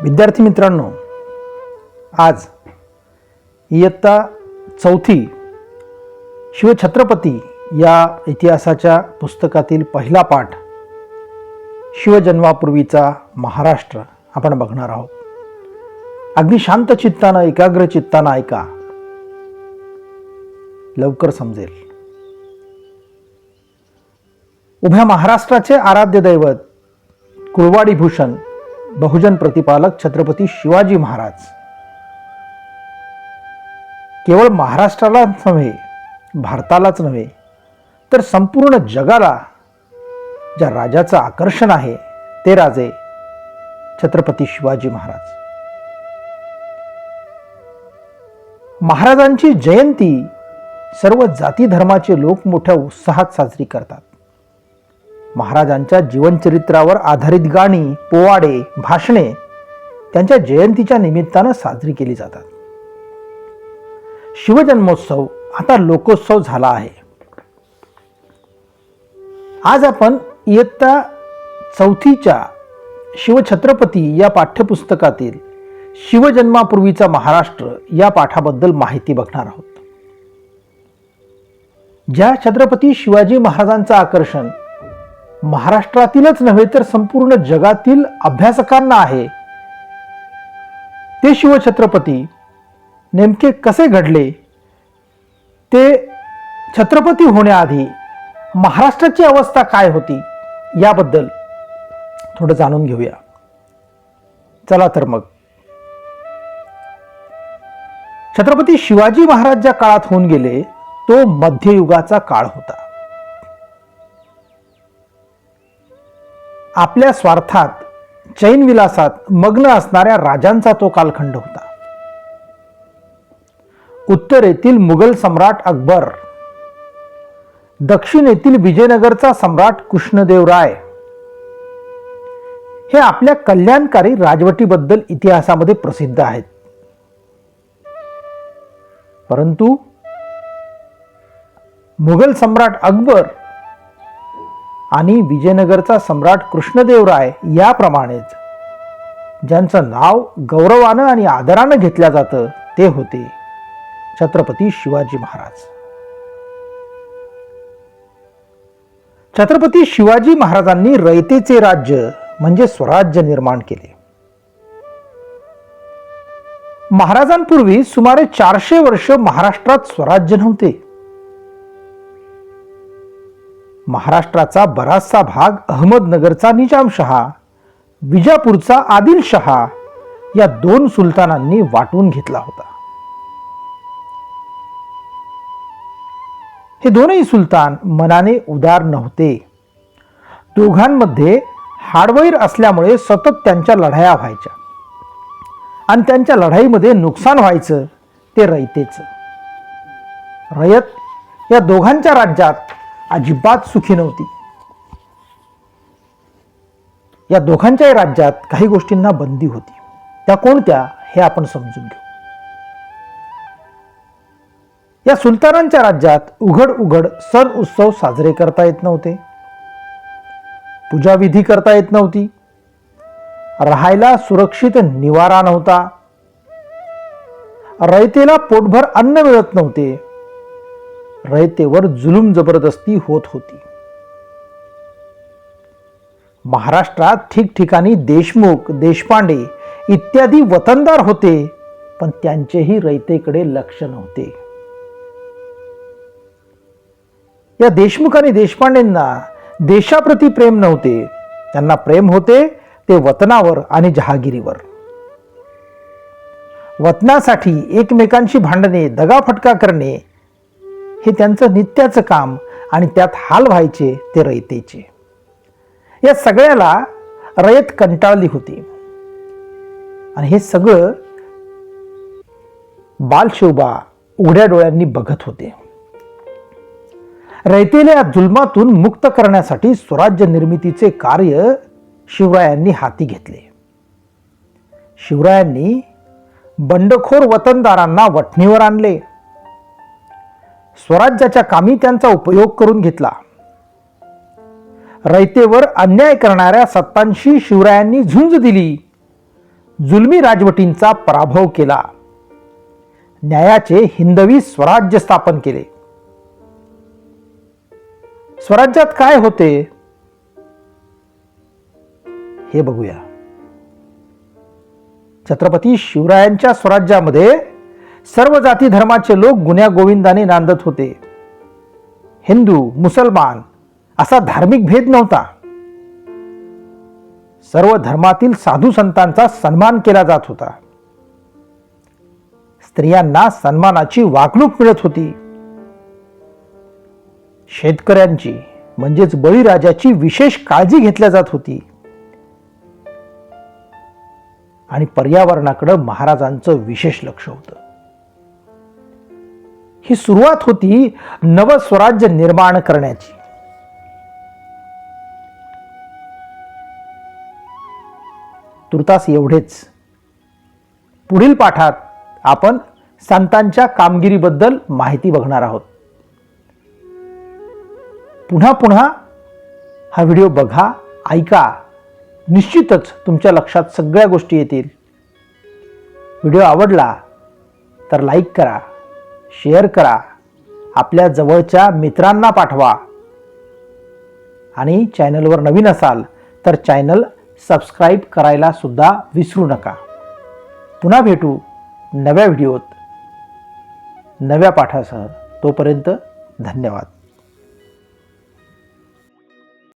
विद्यार्थी मित्रांनो आज इयत्ता चौथी शिवछत्रपती या इतिहासाच्या पुस्तकातील पहिला पाठ शिवजन्मापूर्वीचा महाराष्ट्र आपण बघणार आहोत. अगदी शांत चित्तानं एकाग्र चित्तानं ऐका. लवकर समजेल. उभ्या महाराष्ट्राचे आराध्य दैवत कुळवाडी भूषण बहुजन प्रतिपालक छत्रपती शिवाजी महाराज. केवळ महाराष्ट्रालाच नव्हे भारतालाच नव्हे तर संपूर्ण जगाला ज्या राजाचं आकर्षण आहे ते राजे छत्रपती शिवाजी महाराज. महाराजांची जयंती सर्व जाती धर्माचे लोक मोठ्या उत्साहात साजरी करतात. महाराजांच्या जीवनचरित्रावर आधारित गाणी पोवाडे भाषणे त्यांच्या जयंतीच्या निमित्तानं साजरी केली जातात. शिवजन्मोत्सव आता लोकोत्सव झाला आहे. आज आपण इयत्ता चौथीच्या शिवछत्रपती या पाठ्यपुस्तकातील शिवजन्मापूर्वीचा महाराष्ट्र या पाठाबद्दल माहिती बघणार आहोत. ज्या छत्रपती शिवाजी महाराजांचं आकर्षण महाराष्ट्रातीलच नव्हे तर संपूर्ण जगातील अभ्यासकांना आहे. ते शिवछत्रपती. नेमके कसे घडले? ते छत्रपती होण्याआधी महाराष्ट्राची अवस्था काय होती? याबद्दल थोडं जाणून घेऊया. चला तर मग. छत्रपती शिवाजी महाराज ज्या काळात होऊन गेले तो मध्ययुगाचा काळ होता. आपल्या स्वार्थात चैनविलासात मग्न असणाऱ्या राजांचा तो कालखंड होता. उत्तरेतील मुघल सम्राट अकबर दक्षिणेतील विजयनगरचा सम्राट कृष्णदेवराय हे आपल्या कल्याणकारी राजवटीबद्दल इतिहासामध्ये प्रसिद्ध आहेत. परंतु मुघल सम्राट अकबर आणि विजयनगरचा सम्राट कृष्णदेवराय याप्रमाणेच. ज्यांचं नाव गौरवानं आणि आदरानं घेतलं जातं ते होते छत्रपती शिवाजी महाराज. छत्रपती शिवाजी महाराजांनी रयतेचे राज्य म्हणजे स्वराज्य निर्माण केले. महाराजांपूर्वी सुमारे चारशे वर्ष महाराष्ट्रात स्वराज्य नव्हते. महाराष्ट्राचा बराचसा भाग अहमदनगरचा निजामशहा विजापूरचा आदिलशहा या दोन सुलतानांनी वाटून घेतला होता. हे दोनही सुलतान मनाने उदार नव्हते. दोघांमध्ये हाडवैर असल्यामुळे सतत त्यांच्या लढाया व्हायच्या आणि त्यांच्या लढाईमध्ये नुकसान व्हायचं ते रयतेचं. रयत या दोघांच्या राज्यात अजिबात सुखी नव्हती. या दोघांच्याही राज्यात काही गोष्टींना बंदी होती. त्या कोणत्या हे आपण समजून घेऊ. या सुलतानांच्या राज्यात उघड उघड सण उत्सव साजरे करता येत नव्हते. पूजाविधी करता येत नव्हती. राहायला सुरक्षित निवारा नव्हता. रयतेला पोटभर अन्न मिळत नव्हते. रयतेवर जुलूम जबरदस्ती होत होती. महाराष्ट्रात ठिकठिकाणी देशमुख देशपांडे इत्यादी वतनदार होते पण त्यांचेही रयतेकडे लक्ष नव्हते. या देशमुख आणि देशपांडेंना देशाप्रती प्रेम नव्हते. त्यांना प्रेम होते ते वतनावर आणि जहागिरीवर. वतनासाठी एकमेकांशी भांडणे दगाफटका करणे हे त्यांचं नित्याचं काम आणि त्यात हाल व्हायचे ते रयतेचे. या सगळ्याला रयत कंटाळली होती. आणि हे सगळं बालशोभा उघड्या डोळ्यांनी बघत होते. रयतेला या जुलमातून मुक्त करण्यासाठी स्वराज्य निर्मितीचे कार्य शिवरायांनी हाती घेतले. शिवरायांनी बंडखोर वतनदारांना वठणीवर आणले. स्वराज्याच्या कामी त्यांचा उपयोग करून घेतला. रयतेवर अन्याय करणाऱ्या सत्तांशी शिवरायांनी झुंज दिली. जुलमी राजवटींचा पराभव केला. न्यायाचे हिंदवी स्वराज्य स्थापन केले. स्वराज्यात काय होते? हे बघूया. छत्रपती शिवरायांच्या स्वराज्यामध्ये सर्व जाती धर्माचे लोक गुन्ह्या गोविंदाने नांदत होते. हिंदू मुसलमान असा धार्मिक भेद नव्हता. सर्व धर्मातील साधू संतांचा सन्मान केला जात होता. स्त्रियांना सन्मानाची वागणूक मिळत होती. शेतकऱ्यांची म्हणजेच बळीराजाची विशेष काळजी घेतल्या जात होती. आणि पर्यावरणाकडं महाराजांचं विशेष लक्ष होतं. ही सुरुवात होती नवस्वराज्य निर्माण करण्याची. तुर्तास एवढेच. पुढील पाठात आपण संतांच्या कामगिरीबद्दल माहिती बघणार आहोत. पुन्हा पुन्हा हा व्हिडिओ बघा ऐका. निश्चितच तुमच्या लक्षात सगळ्या गोष्टी येतील. व्हिडिओ आवडला तर लाईक करा. शेअर करा. आपल्या जवळच्या मित्रांना पाठवा. आणि चॅनलवर नवीन असाल तर चॅनल सबस्क्राईब करायला सुद्धा विसरू नका. पुन्हा भेटू नव्या व्हिडिओत नव्या पाठासह. तोपर्यंत धन्यवाद.